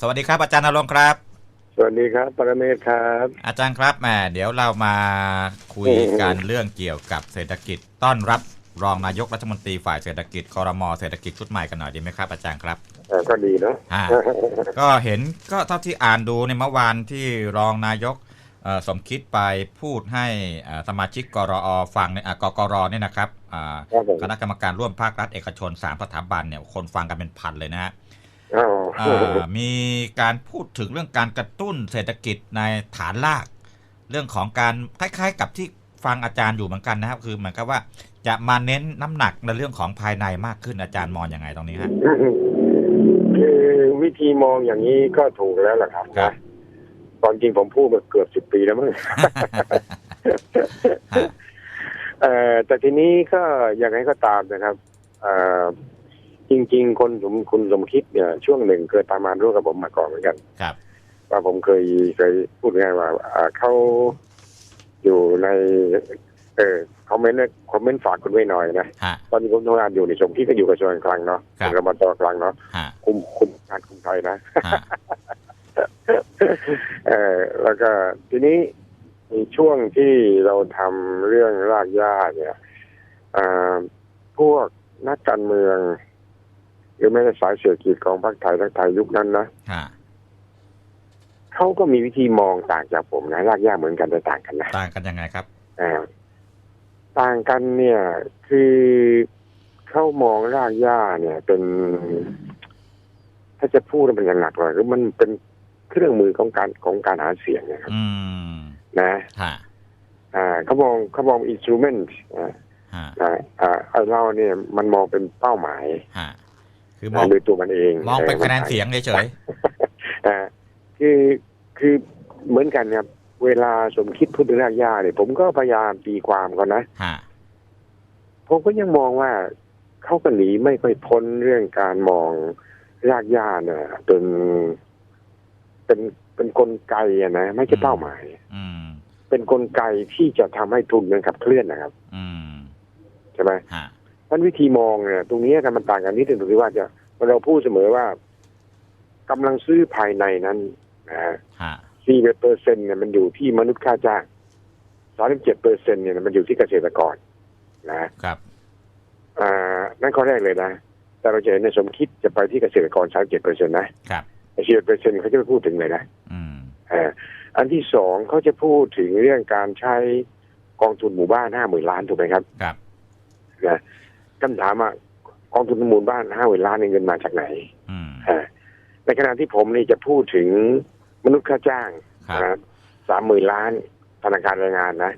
สวัสดีครับอาจารย์นรงค์ครับ สวัสดีครับปรเมศครับ อาจารย์ครับแหมเดี๋ยวเรามาคุยกันเรื่องเกี่ยวกับเศรษฐกิจต้อนรับรองนายกรัฐมนตรีฝ่ายเศรษฐกิจคอรมอเศรษฐกิจชุดใหม่กันหน่อยดีไหมครับอาจารย์ครับเอ่อก็ดีเนอะอ่าก็เห็นก็เท่าที่อ่านดูในเมื่อวานที่รองนายกเอ่อสมคิดไปพูดให้อ่าสมาชิกกรอฟังเนี่ยอ่ากกรเนี่ยนะครับอ่าครับผมคณะกรรมการร่วมภาครัฐเอกชนสามสถาบันเนี่ยคนฟังกันเป็นพันเลยนะฮะอ๋ออ่า มีการพูดถึงเรื่องการกระตุ้นเศรษฐกิจในฐานราก เรื่องของการคล้ายๆ กับที่ฟังอาจารย์อยู่เหมือนกันนะครับ คือเหมือนกับว่าจะมาเน้นน้ำหนักในเรื่องของภายในมากขึ้นอาจารย์มองยังไงตรงนี้ฮะคือวิธีมองอย่างนี้ก็ถูกแล้วล่ะครับครับนะตอนจริงผมพูดมาเกือบสิบปีแล้วมั้งฮะเอ่อแต่ทีนี้ก็อย่างไรก็ตามนะครับเอ่อ จริง ๆ คนสมคุณสมคิดเนี่ยช่วงหนึ่งเคยประมาณร่วมกับผมมาก่อนเหมือนกันครับ ว่าผมเคยเคยพูดง่ายว่าอ่าเขาอยู่ใน เออคอมเมนต์คอมเมนต์ฝากคุณไว้หน่อยนะฮะตอนนี้ผมทำงานอยู่ในสมคิดก็อยู่กระทรวงการคลังเนาะครับเป็นรมตกลางเนาะฮะคุมคุมงานคุมไทยนะฮะเออแล้วก็ทีนี้มีช่วงที่เราทำเรื่องรากหญ้าเนี่ยอ่าพวกนักการเมือง หรือแม้แต่สายเศรษฐกิจของพรรคไทยทั้งไทยยุคนั้นนะฮะเขาก็มีวิธีมองต่างจากผมนะรากหญ้าเหมือนกันแต่ต่างกันนะต่างกันยังไงครับอ่าต่างกันเนี่ยคือเขามองรากหญ้าเนี่ย เป็น ถ้าจะพูดมันอย่างหนักเลยคือมันเป็นเครื่องมือของการของการหาเสียงนะครับอืมนะฮะอ่าเขามองเขามองอินสตูเมนต์อ่าฮะอ่าอ่าไอ้เราเนี่ยมันมองเป็นเป้าหมายฮะ คือมองโดยตัวมันเอง มองเป็นคะแนนเสียงเฉยอ่าคือคือเหมือนกันครับ เวลาสมคิดพูดถึงรากหญ้าเนี่ยผมก็พยายามตีความเขานะๆฮะผมก็ยังมองว่าเขาก็หนีไม่ค่อยพ้นเรื่องการมองรากหญ้าเนี่ยเป็นเป็นเป็นกลไกอะนะไม่ใช่เป้าหมายอืมเป็นกลไกที่จะทำให้ทุนมันขับเคลื่อนนะครับ อืมใช่ไหม ฮะมันวิธีมองเนี่ยตรงนี้กันมันต่างกันนิดนึงตรงที่ว่าจะเราพูดเสมอว่ากำลังซื้อภายในนั้นนะฮะสี่เปอร์เซ็นเนี่ยมันอยู่ที่มนุษย์ค่าจ้างสามสิบเจ็ดเปอร์เซ็นเนี่ยมันอยู่ที่เกษตรกรนะครับอ่านั่นข้อแรกเลยนะ แต่เราจะเห็นในสมคิดจะไปที่เกษตรกรสามเจ็ดเปอร์เซ็นต์นะครับไอ้สิบเปอร์เซ็นต์เขาจะไม่พูดถึงเลยนะอืมอ่าอันที่สองเขาจะพูดถึงเรื่องการใช้กองทุนหมู่บ้านห้าหมื่นล้านถูกไหมครับ ครับนะ คำถามอะกองทุนหมู่บ้านห้าหมื่นล้านเนี่ยเงินมาจากไหนอืมอ่าในขณะที่ผมนี่จะพูดถึงมนุษย์ค่าจ้างครับสามหมื่นล้านธนาคารแรงงานนะ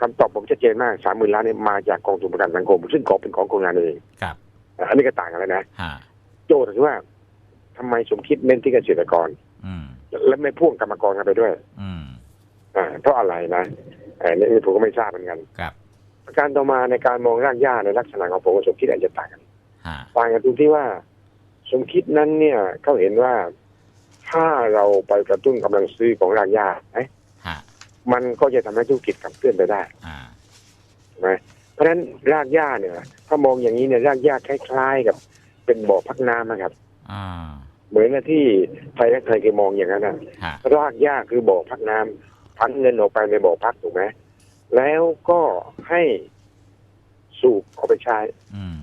คำตอบผมชัดเจนมากสามหมื่นล้านเนี่ยมาจากกองทุนประกันสังคม ซึ่งกองเป็นของคนงานเองครับอะอันนี้ก็ต่างกันแล้วนะฮะโจทย์คือว่าทำไมสมคิดเน้นที่เกษตรกรอืมและไม่พ่วงกรรมกรกันไปด้วยอืมอ่าเพราะอะไรนะอ่านี่ผมก็ไม่ทราบเหมือนกันครับ ประการต่อมาในการมองรากหญ้าในลักษณะของผมกับสมคิดอาจจะต่างกันฮะต่างกันตรงที่ว่า สมคิดนั้นเนี่ยเขาเห็นว่าถ้าเราไปกระตุ้นกำลังซื้อของรากหญ้าเอ๊ะฮะมันก็จะทำให้ธุรกิจขับเคลื่อนไปได้อ่าใช่ไหมเพราะฉะนั้นรากหญ้าเนี่ย ถ้ามองอย่างนี้เนี่ยรากหญ้าคล้ายๆกับ เป็นบ่อพักน้ำนะครับอ่าเหมือนกับที่ไทยและเคยเคยมองอย่างนั้นนะฮะรากหญ้าคือบ่อพักน้ำพักเงินออกไปในบ่อพักถูกไหม แล้วก็ให้สูบเอาไปใช้อืม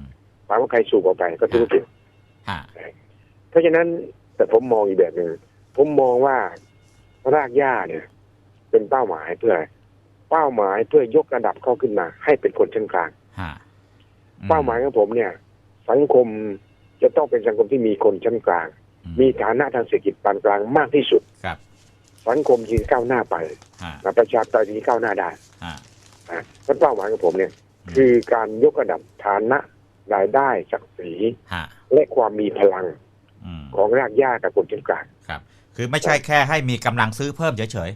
ถามว่าใครสูบออกไปก็ธุรกิจฮะเพราะฉะนั้นแต่ผมมองอีกแบบหนึ่งผมมองว่ารากหญ้าเนี่ย เป็นเป้าหมายเพื่อ เป้าหมายเพื่อยกระดับเขาขึ้นมา ให้เป็นคนชั้นกลางฮะเป้าหมายของผมเนี่ย สังคมจะต้องเป็นสังคมที่มีคนชั้นกลางอืมีฐานะทางเศรษฐกิจปานกลางมากที่สุดครับ สังคมที่ก้าวหน้าไปฮะนะประชาธิปไตยที่ก้าวหน้าได้ฮะนะเพราะเป้าหมายของผมเนี่ย คือการยกระดับฐานะรายได้ศักดิ์ศรีฮะและความมีพลังอืมของรากหญ้ากับคนชั้นกลางครับ คือไม่ใช่แค่ให้มีกำลังซื้อเพิ่มเฉย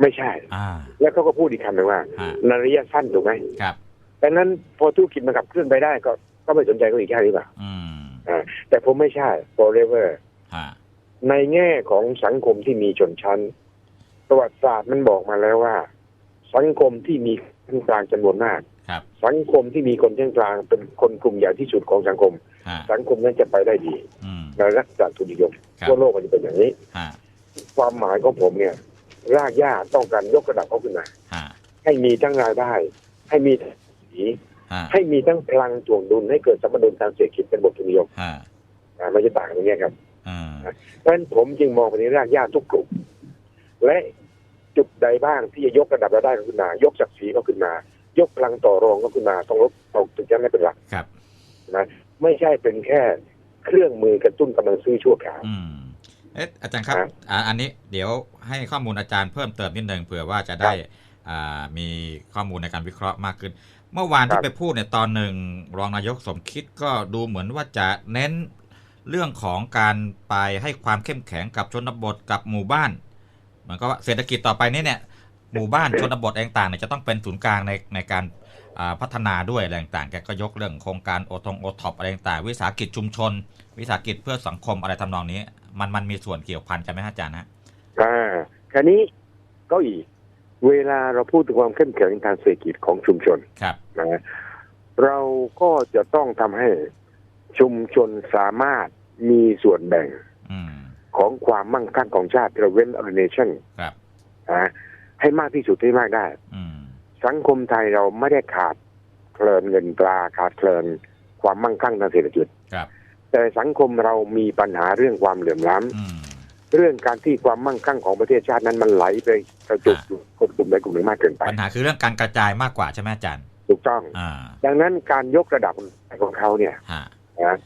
ไม่ใช่ๆอ่าแล้วเขาก็พูดอีกคำหนึ่งว่าฮะในระยะสั้นถูกไหมครับดังนั้นพอธุรกิจมันขับเคลื่อนไปได้ก็ก็ไม่สนใจเขาอีกแค่หรือเปล่าอืมอ่าแต่ผมไม่ใช่ forever ฮะ ในแง่ของสังคมที่มีชนชั้น ประวัติศาสตร์มันบอกมาแล้วว่า สังคมที่มีคนกลางจำนวนมากครับสังคมที่มีคนชั้นกลางเป็นคนกลุ่มใหญ่ที่สุดของสังคมฮะสังคมนั้นจะไปได้ดีอืมในลักษณะทุนนิยมครับทั่วโลกมันจะเป็นอย่างนี้ฮะความหมายของผมเนี่ย รากหญ้าต้องการยกระดับเขาขึ้นมาฮะให้มีทั้งรายได้ ให้มีทั้งสีฮะให้มีทั้งพลังถ่วงดุลให้เกิดสมดุลทางเศรษฐกิจเป็นบททุนนิยมฮะอ่าไม่ใช่ต่างกันตรงเนี้ยครับอ่า เพราะฉะนั้นผมจึงมองไปในรากหญ้าทุกกลุ่ม และจุดใดบ้างที่จะยกระดับรายได้ขึ้นมา ยกศักดิ์ศรีเขาขึ้นมา ยกพลังต่อรองเขาขึ้นมา ต้องลดต้องถึงจะไม่เป็นหลักครับนะไม่ใช่เป็นแค่เครื่องมือกระตุ้นกำลังซื้อชั่วคราวอืมเอ๊ะอาจารย์ครับ อันนี้เดี๋ยวให้ข้อมูลอาจารย์เพิ่มเติมนิดนึงเผื่อว่าจะได้มีข้อมูลในการวิเคราะห์มากขึ้น เมื่อวานที่ไปพูดเนี่ยตอนหนึ่งรองนายกสมคิดก็ดูเหมือนว่าจะเน้น เรื่องของการไปให้ความเข้มแข็งกับชนบทกับหมู่บ้านเหมือนกับว่าเศรษฐกิจต่อไปนี้เนี่ยหมู่บ้านชนบทเองต่างเนี่ยจะต้องเป็นศูนย์กลางในในการอ่าพัฒนาด้วยอะไรต่างๆแกก็ยกเรื่องโครงการโอทงโอท็อปอะไรต่างๆวิสาหกิจชุมชน วิสาหกิจเพื่อสังคมอะไรทำนองนี้ มันมันมีส่วนเกี่ยวพันกันไหมฮะอาจารย์ฮะอ่าคราวนี้ก็อีกเวลาเราพูดถึงความเข้มแข็งทางเศรษฐกิจของชุมชนครับนะเราก็จะต้องทำให้ชุมชนสามารถ มีส่วนแบ่งอืมของความมั่งคั่งของชาติที่เราเว้นอ r เนชั่นครับนะให้มากที่สุดที่มากได้อืมสังคมไทยเราไม่ได้ขาดเคลินเงินตราขาดเคลินความมั่งคั่งทางเศรษฐกิจครับแต่สังคมเรามีปัญหาเรื่องความเหลื่อมล้ำอืมเรื่องการที่ความมั่งคั่งของประเทศชาตินั้นมันไหลไปกระจุกอยู่คนกลุ่มใดกลุ่มหนึ่งมากเกินไปปัญหาคือเรื่องการกระจายมากกว่าใช่ไหมอาจารย์ถูกต้องอ่าดังนั้นการยกระดับของเขาเนี่ยฮะนะ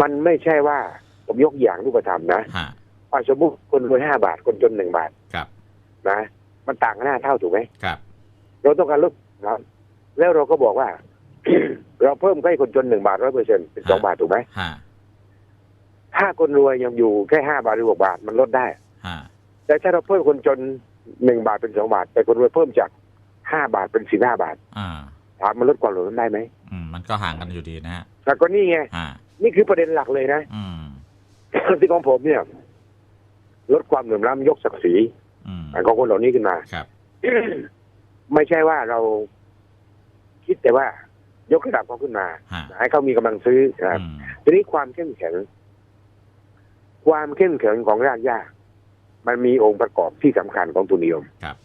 มันไม่ใช่ว่าผมยกอย่างรูปธรรมนะฮะว่าสมมติคนรวยห้าบาทคนจนหนึ่งบาทครับ นะ มันต่างกันห้าเท่าถูกไหมครับ เราต้องการลดครับ แล้วเราก็บอกว่า เราเพิ่มให้คนจนหนึ่งบาทร้อยเปอร์เซ็นต์เป็นสองบาทถูกไหมฮะถ้าคนรวยยังอยู่แค่ห้าบาทหรือหกบาทมันลดได้ฮะแต่ถ้าเราเพิ่มคนจนหนึ่งบาทเป็นสองบาท แต่คนรวยเพิ่มจากห้าบาทเป็นสิบห้าบาทอ่าถามมันลดความเหลื่อมล้ำได้ไหมอืมมันก็ห่างกันอยู่ดีนะฮะแต่ก็นี่ไงฮะ นี่คือประเด็นหลักเลยนะอืมที่ของผมเนี่ย ลดความเหลื่อมล้ำยกศักดิ์ศรีอืมของคนเหล่านี้ขึ้นมาครับไม่ใช่ว่าเราคิดแต่ว่ายกระดับเขาขึ้นมาฮะให้เขามีกำลังซื้อนะครับอืมทีนี้ความเข้มแข็ง ความเข้มแข็งของรากหญ้ามันมีองค์ประกอบที่สำคัญของทุนนิยมครับ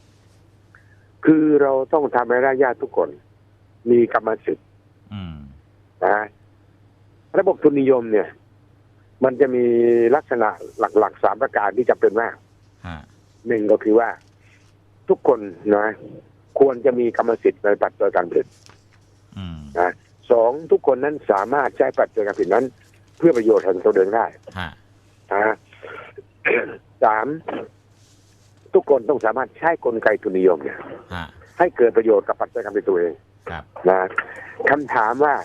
คือเราต้องทำให้รากหญ้าทุกคน มีกรรมสิทธิ์อืมนะ ระบบทุนนิยมเนี่ย มันจะมีลักษณะหลักๆสามประการที่จำเป็นมากฮะหนึ่งก็คือว่าทุกคนนะ ควรจะมีกรรมสิทธิ์ในปัจจัยการผลิตอืมนะสองทุกคนนั้นสามารถใช้ปัจจัยการผลิตนั้น เพื่อประโยชน์แห่งตัวเองได้ฮะนะสามทุกคนต้องสามารถใช้กลไกทุนนิยมเนี่ยฮะให้เกิดประโยชน์กับปัจจัยการผลิตตัวเองครับนะคำถามว่า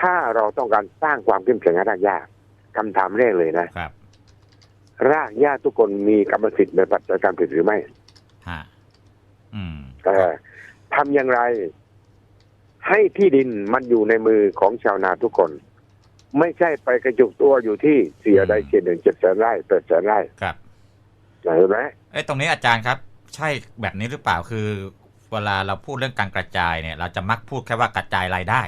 ถ้าเราต้องการสร้างความเข้มแข็งให้รากหญ้าคำถามแรกเลยนะครับ รากหญ้าทุกคนมีกรรมสิทธิ์ในปัจจัยการผลิตหรือไม่ฮะอืมเออทำอย่างไร ให้ที่ดินมันอยู่ในมือของชาวนาทุกคน ไม่ใช่ไปกระจุกตัวอยู่ที่เสียใดเขตหนึ่งเจ็ดแสนไร่แปดแสนไร่ครับเห็นไหมเอ้ยตรงนี้อาจารย์ครับ ใช่แบบนี้หรือเปล่าคือ เวลาเราพูดเรื่องการกระจายเนี่ย เราจะมักพูดแค่ว่ากระจายรายได้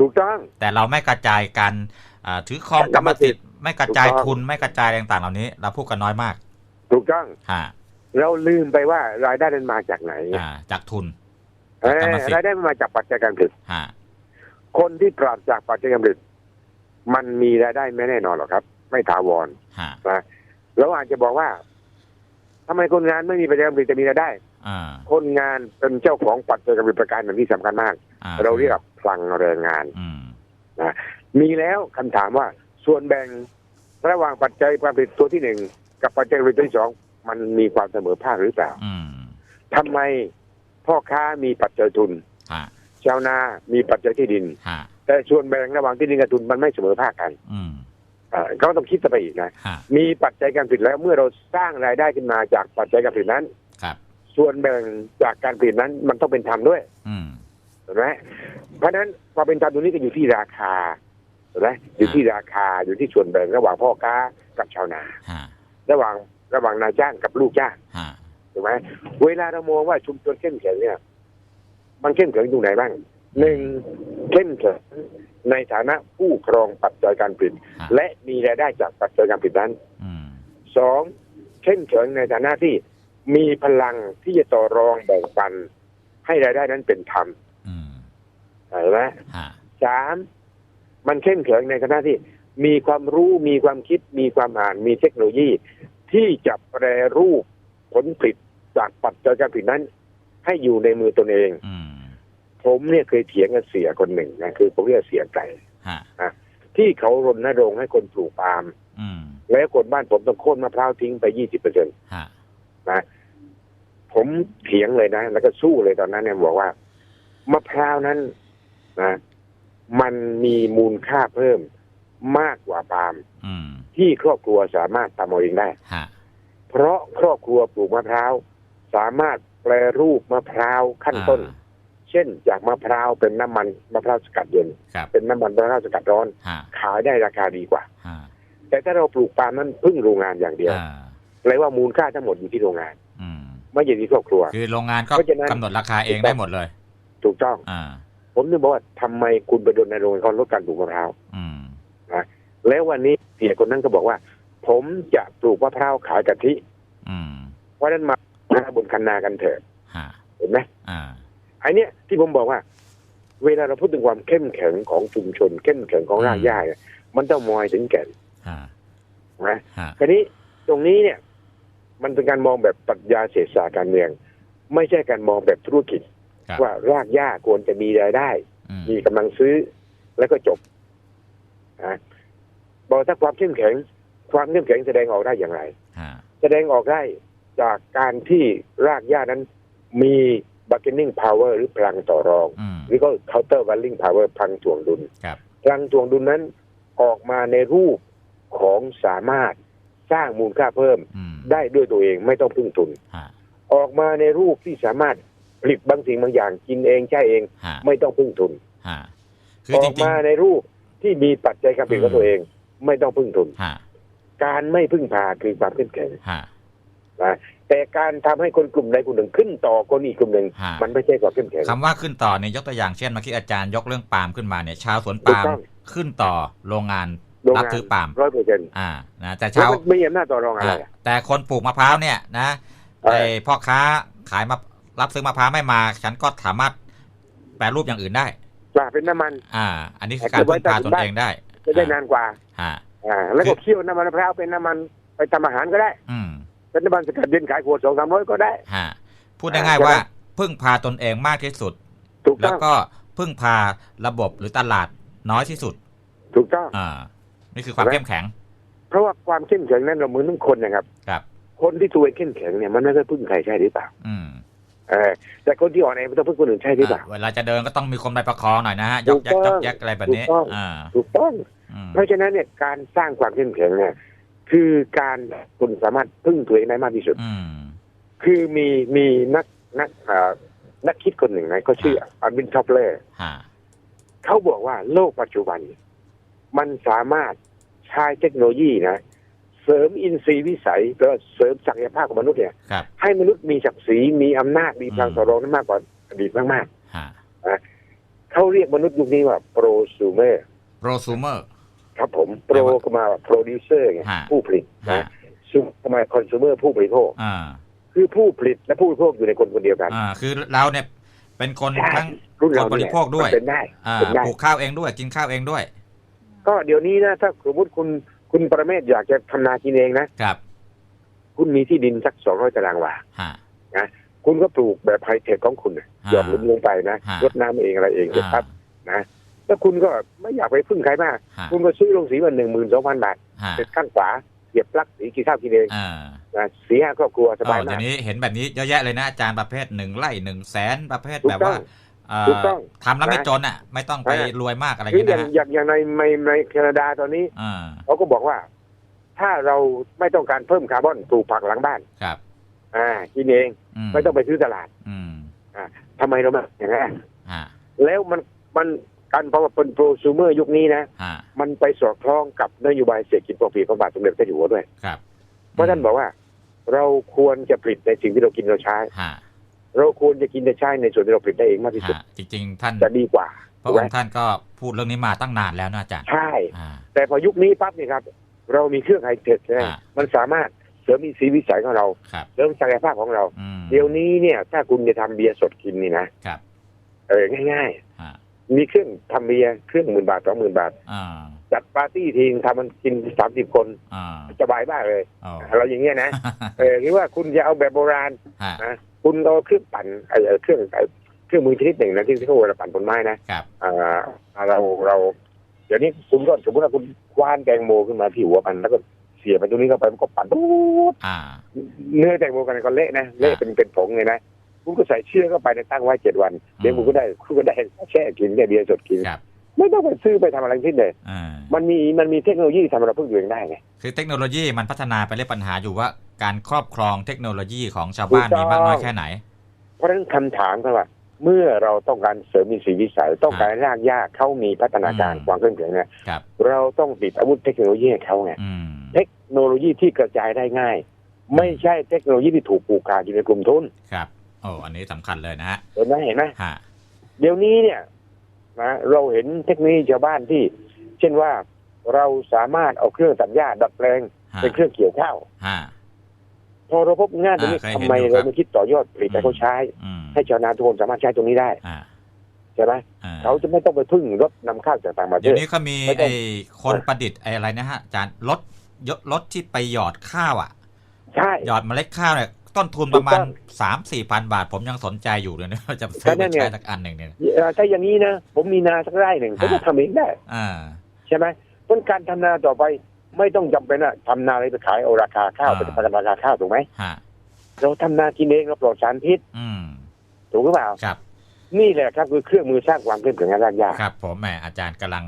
ถูกต้อง แต่เราไม่กระจายการอ่าถือครองกรรมสิทธิ์ไม่กระจายถูกต้องทุนไม่กระจายอะไรต่างๆ เหล่านี้ เราพูดกันน้อยมาก ถูกต้องฮะเราลืมไปว่ารายได้นั้นมาจากไหนอ่าจากทุนเอจากกรรมอสิทธิ์รายได้มันมาจากปัจจัยการผลิตฮะคนที่ปราศจากปัจจัยการผลิตมันมีรายได้ไม่แน่นอนหรอกครับ ไม่ถาวรฮะนะเราอาจจะบอกว่าทำไมคนงานไม่มีปัจจัยการผลิตจะมีรายได้อ่า คนงานเป็นเจ้าของปัจจัยการผลิตประการหนึ่งที่สำคัญมากอ่าเราเรียกพลังแรงงานอืมมีแล้วคำถามว่าส่วนแบ่งระหว่างปัจจัยการผลิตตัวที่หนึ่งกับปัจจัยการผลิตตัวที่สองมันมีความเสมอภาคหรือเปล่าอืมทำไมพ่อค้ามีปัจจัยทุนฮะชาวนามีปัจจัยที่ดินฮะแต่ส่วนแบ่งระหว่างที่ดินกับทุนมันไม่เสมอภาคกันอืมอ่าก็ต้องคิดต่อไปอีกนะฮะมีปัจจัยการผลิตแล้วเมื่อเราสร้างรายได้ขึ้นมาจากปัจจัยการผลิตนั้นครับ ส่วนแบ่งจากการผลิตนั้น มันต้องเป็นธรรมด้วยอืมเห็นไหมเพราะฉะนั้นความเป็นธรรมตรงนี้ก็อยู่ที่ราคาเห็นไหมอยู่ที่ราคาอยู่ที่ส่วนแบ่งระหว่างพ่อค้ากับชาวนาฮะระหว่างระหว่างนายจ้างกับลูกจ้างฮะถูกไหมเวลาเรามองว่าชุมชนเข้มแข็งเนี่ยมันเข้มแข็งตรงไหนบ้างหนึ่งเข้มแข็งในฐานะผู้ครองปัจจัยการผลิตฮะและมีรายได้จากปัจจัยการผลิตนั้นอืมสองเข้มแข็งในฐานะที่ มีพลังที่จะต่อรองแบ่งปัน ให้รายได้นั้นเป็นธรรมอืมเห็นไหมฮะสามมันเข้มแข็งในฐานะที่ มีความรู้มีความคิดมีความอ่านมีเทคโนโลยี ที่จะแปรรูปผลผลิตจากปัจจัยการผลิตนั้น ให้อยู่ในมือตนเองอืมผมเนี่ยเคยเถียงกับเสียคนหนึ่งนะคือผมเรียกเสียไก่ฮะที่เขารณรงค์ให้คนปลูกปาล์มอืมแล้วคนบ้านผมต้องโค่นมะพร้าวทิ้งไปยี่สิบเปอร์เซ็นฮะนะ ผมเถียงเลยนะ แล้วก็สู้เลยตอนนั้นเนี่ยบอกว่ามะพร้าวนั้นนะมันมีมูลค่าเพิ่มมากกว่าปาล์มอืมที่ครอบครัวสามารถทำเอาเองได้ฮะเพราะครอบครัวปลูกมะพร้าวสามารถแปรรูปมะพร้าวขั้นต้นอ่าเช่นจากมะพร้าวเป็นน้ำมันมะพร้าวสกัดเย็นครับเป็นน้ำมันมะพร้าวสกัดร้อนฮะขายได้ราคาดีกว่าฮะแต่ถ้าเราปลูกปาล์มนั้นพึ่งโรงงานอย่างเดียวอ่าแปลว่ามูลค่าทั้งหมดอยู่ที่โรงงานอืม ไม่อยู่ที่ครอบครัว คือโรงงานก็เพราะฉะนั้นกำหนดราคาเองได้หมดเลย ถูกต้องอ่าผมถึงบอกว่าทำไมคุณไปโดนในโรงงานเขาลดการปลูกมะพร้าวอืมแล้ววันนี้เสียคนนั้นก็บอกว่า ผมจะปลูกมะพร้าวขายกะทิอืมเพราะฉะนั้นมาบนคันนากันเถอะฮะเห็นไหมอ่าไอ้เนี้ยที่ผมบอกว่า เวลาเราพูดถึงความเข้มแข็งของชุมชน เข้มแข็งของรากหญ้าเนี่ยมันต้องมอยถึงแก่นฮะนะฮะคราวนี้ตรงนี้เนี่ย มันเป็นการมองแบบปรัชญาเศรษฐศาสตร์การเมือง ไม่ใช่การมองแบบธุรกิจ ครับว่ารากหญ้าควรจะมีรายได้ อืมมีกำลังซื้อแล้วก็จบนะบอกถ้าความเข้มแข็ง ความเข้มแข็งแสดงออกได้อย่างไร ฮะแสดงออกได้จากการที่รากหญ้านั้นมี bargaining power หรือพลังต่อรอง อืมหรือก็ counter valuing power พลังถ่วงดุลครับ พลังถ่วงดุลนั้นออกมาในรูปของสามารถ สร้างมูลค่าเพิ่มอืมได้ด้วยตัวเองไม่ต้องพึ่งทุนฮะออกมาในรูปที่สามารถผลิตบางสิ่งบางอย่างกินเองใช้เองฮะไม่ต้องพึ่งทุนฮะคืออจอกริงมาในรูปที่มีปัจจัยการผลิตของตัวเอง ไม่ต้องพึ่งทุนๆฮะการไม่พึ่งพาคือความเข้มแข็งฮะนะแต่การทำให้คนกลุ่มใดกลุ่มหนึ่งขึ้นต่อคนอีกกลุ่มหนึ่งฮะมันไม่ใช่ความเข้มแข็งคำว่าขึ้นต่อเนี่ยยกตัวอย่างเช่นเมื่อกี้อาจารย์ยกเรื่องปาล์มขึ้นมาเนี่ยชาวสวนถูกปาล์มต้องขึ้นต่อโรงงาน โรงรับงานซื้อปาล์มร้อยเปอร์เซ็นต์อ่านะแต่แล้วชาวมันไม่มีอำนาจต่อรองอะไรอ่าอะแต่คนปลูกมะพร้าวเนี่ยนะเออไอพ่อค้าขายมารับซื้อมะพร้าวไม่มา ฉันก็สามารถแปรรูปอย่างอื่นได้ปลาเป็นน้ำมัน อ่า อันนี้คือการพึ่งพาตนเองได้จะได้นานกว่าฮะอ่า แล้วก็เคี่ยวน้ำมันมะพร้าวเป็นน้ำมันไปทำอาหารก็ได้ อืมเป็นน้ำมันสกัดเย็นขายขวดสองสามร้อยก็ได้ฮะพูดง่ายๆว่าพึ่งพาตนเองมากที่สุดถูกแล้ต้วองก็พึ่งพาระบบหรือตลาดน้อยที่สุด ถูกต้องอ่า นี่คือความใช่ไหมเข้มแข็ง เพราะว่าความเข้มแข็งนั้นเราเหมือนทุกคนนะครับ ครับ คนที่ตัวเองเข้มแข็งเนี่ยมันไม่ได้พึ่งใครใช่หรือเปล่า อืมเออแต่คนที่อ่อนแอมันต้องพึ่งคนอื่นใช่หรือเปล่าอ่าเวลาจะเดินก็ต้องมีคนไปประคองหน่อยนะฮะยกแยกถูกยต้องกแยกอะไรแบบนี้ถูกต้องอ่าถูกต้องอืมเพราะฉะนั้นเนี่ยการสร้างความเข้มแข็งเนี่ยคือการคุณสามารถพึ่งตัวเองได้มากที่สุดอืมคือมีมีนักนักอ่านักคิดคนหนึ่งนะเขาชื่ออัลวินท็อปเลอร์ฮะเขาบอกว่าโลกปัจจุบัน มันสามารถใช้เทคโนโลยีนะเสริมอินทรีย์วิสัยหรือเสริมศักยภาพของมนุษย์เนี่ย ครับ ให้มนุษย์มีศักดิ์ศรีมีอำนาจมีพลังอืมต่อรองได้มากกว่าอดีตมากฮะๆเขาเรียกมนุษย์ยุคนี้ว่าโปรซูเมอร์โปรซูเมอร์ ครับผมโปรก็มาโปรดิวเซอร์ไงฮะ ผู้ผลิตฮะนะซูก็มาคอน sumer ผู้บริโภค อ่า คือผู้ผลิตและผู้บริโภคอยู่ในคนคนเดียวกันอ่า คือเราเนี่ยเป็นคนใช่ทั้ง รุ่นเราคนบริโภคด้วย มันเป็นได้อ่าเป็นได้ ปลูกข้าวเองด้วย กินข้าวเองด้วย ก็เดี๋ยวนี้นะถ้าสมมติคุณคุณประเมศอยากจะทำนากินเองนะครับ คุณมีที่ดินสักสองร้อยตารางวาฮะคุณก็ปลูกแบบไฮเทคของคุณน่ะฮะหย่อนลงลงไปนะฮะ รดน้ำเองอะไรเองเสร็จครับนะแล้วคุณก็ไม่อยากไปพึ่งใครมาก ฮะคุณก็ซื้อลงสีมาหนึ่งหมื่นสองพันบาทฮะเสร็จข้างขวาเสียบปลั๊กสีกินข้าวกินเองอ่า นะสีห้าครอบครัวสบายเออมาเดี๋ยกวนี้เห็นแบบนี้เยอะแยะเลยนะอาจารย์ประเภทหนึ่งไร่หนึ่งแสนประเภทถูกแบบต้อว่างเอ่อ ถูกต้องทำแล้วไม่นะจนอะ ไม่ต้องไปนะรวยมากอะไรคือเงี้ยอย่างนะฮะอย่างอย่างในในในแคนาดาตอนนี้อ่าเขาก็บอกว่า ถ้าเราไม่ต้องการเพิ่มคาร์บอนปลูกผักหลังบ้านครับ อ่ากินเองอืมไม่ต้องไปซื้อตลาด อืมทำไมเราไม่อย่างนั้นฮะแล้วมันมันการเพราะว่าเป็นโปรซูเมอร์ยุคนี้นะฮะมันไปสอดคล้องกับนโยบายเศรษฐกิจพอเพียงของบาทสมเด็จพระเจ้าอยู่หัวด้วยครับเพราะท่านบอกว่า เราควรจะผลิตในสิ่งที่เรากินเราใช้ฮะ เราควรจะกินแต่ใช้ในส่วนที่เราผลิตได้เองมากที่สุดฮะจริงๆ ท่านจะดีกว่าพระองค์ท่านก็พูดเรื่องนี้มาตั้งนานแล้วนะอาจารย์ ใช่อ่าแต่พอยุคนี้ปั๊บเนี่ยครับ เรามีเครื่องไฮเทคใช่ไหมอ่ามันสามารถเสริมมีสีวิสัยของเราครับเสริมศักยภาพของเราอืมเดี๋ยวนี้เนี่ยถ้าคุณจะทำเบียร์สดกินนี่นะครับเออง่ายฮะๆมีเครื่องทำเบียร์เครื่องหมื่นบาทสองหมื่นบาทอ่าจัดปาร์ตี้ทีนึงทำมันกินสามสิบคนอ่าสบายมากเลยอ๋อเราอย่างเงี้ยนะเออคิดว่าคุณจะเอาแบบโบราณฮะนะ คุณเอาเครื่องปั่นไอ้เอ่อเครื่องไอ้เครื่องมือชนิดหนึ่งนะที่เขาเวลาปั่นผลไม้นะครับอ่าเราเราเดี๋ยวนี้คุณก็สมมติว่าคุณคว้านแตงโมขึ้นมาที่หัวมันแล้วก็เสียบไปตรงนี้เข้าไปมันก็ปั่นปุ๊บอ่าเนื้อแตงโมกันก็เละนะเละเป็นเป็นผงเลยนะคุณก็ใส่เชือกเข้าไปในตั้งไว้เจ็ดวันเดี๋ยวคุณก็ได้คุณก็ได้แช่กินแค่เบียร์สดกินครับไม่ต้องไปซื้อไปทำอะไรทั้งสิ้นเลยอ่ามันมีมันมีเทคโนโลยีทำให้เราพึ่งตัวเองได้ไงคือเทคโนโลยีมันพัฒนาไปเรื่อยปัญหาอยู่ว่า การครอบครองเทคโนโลยีของชาวบ้านถูกต้องมีมากน้อยแค่ไหน เพราะฉะนั้นคำถามก็ว่า เมื่อเราต้องการเสริมมีสีวิสัย ต้องการรากหญ้าเขามีพัฒนาการอืมความเข้มแข็งเนี่ยครับเราต้องติดอาวุธเทคโนโลยีให้เขาไงอืมเทคโนโลยีที่กระจายได้ง่าย ไม่ใช่เทคโนโลยีที่ถูกปลูกขาดอยู่ในกลุ่มทุนครับโอ้อันนี้สำคัญเลยนะฮะเห็นไหมเห็นไหมฮะเดี๋ยวนี้เนี่ยนะเราเห็นเทคโนโลยีชาวบ้านที่ เช่นว่าเราสามารถเอาเครื่องตัดหญ้าดัดแปลงฮะเป็นเครื่องเกี่ยวข้าวฮะ พอเราพบงานตรงนี้อ่าเคยเห็นทำไมอยู่ครัเราบ ไม่คิดต่อยอดผลิตให้เขาใช้ อืมให้ชาวนาทุกคนสามารถใช้ตรงนี้ได้อ่าใช่ไหมอ่าเขาจะไม่ต้องไปพึ่งรถนำเข้าจากต่างประเทเดี๋ยวศ นี้เขามีไม่ต้อง ไอ้คนประดิษฐ์ไอ้อะไรนะฮะอาจารย์รถยรถที่ไปหยอดข้าวอะ ใช่ หยอดเมล็ดข้าวเนี่ยต้นทุนถูปกระมาต้ณองสามสี่พันบาท ผมยังสนใจอยู่เลยนะ ว่าจะซื้อก็ไปนั่นไง ใช้สักอันหนึ่งเนี่ย เอ่อถ้าอย่างนี้นะผมมีนาสักไร่หนึ่งผมก็ทำเองได้ อ่า ใช่ไหมต้นการทำนาต่อไป ไม่ต้องจำเป็นอะทำนาอะไรไปขายเอาราคาข้าวอ่าเป็นประกันราคาข้าวถูกไหมฮะเราทำนากินเองเราปลอดสารพิษอืมถูกหรือเปล่าครับ นี่แหละครับคือเครื่องมือสร้างความเข้มแข็งในรากหญ้าครับ ผมแหมอาจารย์กำลัง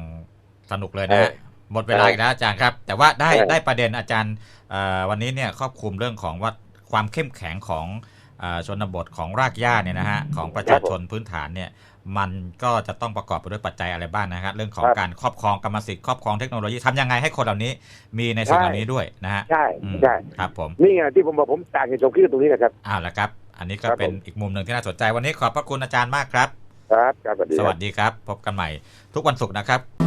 สนุกเลยนะเอฮะอหมดเวลาอีกแล้วอาจารย์ครับ แต่ว่าได้เออได้ประเด็นอาจารย์เอ่อวันนี้เนี่ยครอบคลุมเรื่องของว่าความเข้มแข็งของเอ่อ ชนบทของรากหญ้าเนี่ยนะฮะของประชาชนพื้นฐานเนี่ยมันก็จะต้องประกอบไปด้วยปัจจัยอะไรบ้างนะครับเรื่องของการครอบครองกรรมสิทธิ์ครอบครองเทคโนโลยีทำยังไงให้คนเหล่านี้มีในสิ่งเหล่านี้ด้วยนะฮะใช่อืมใช่ครับผมนี่ไงที่ผมบอกผมต่างจากโจกี้ตรงนี้นะครับเอ้าวแล้วครับ อันนี้ก็ครับเป็นผมอีกมุมหนึ่งที่น่าสนใจวันนี้ขอบพระคุณอาจารย์มากครับ ครับครับสวัสดีสควัรับสดีครับพบกันใหม่ทุกวันศุกร์นะครับ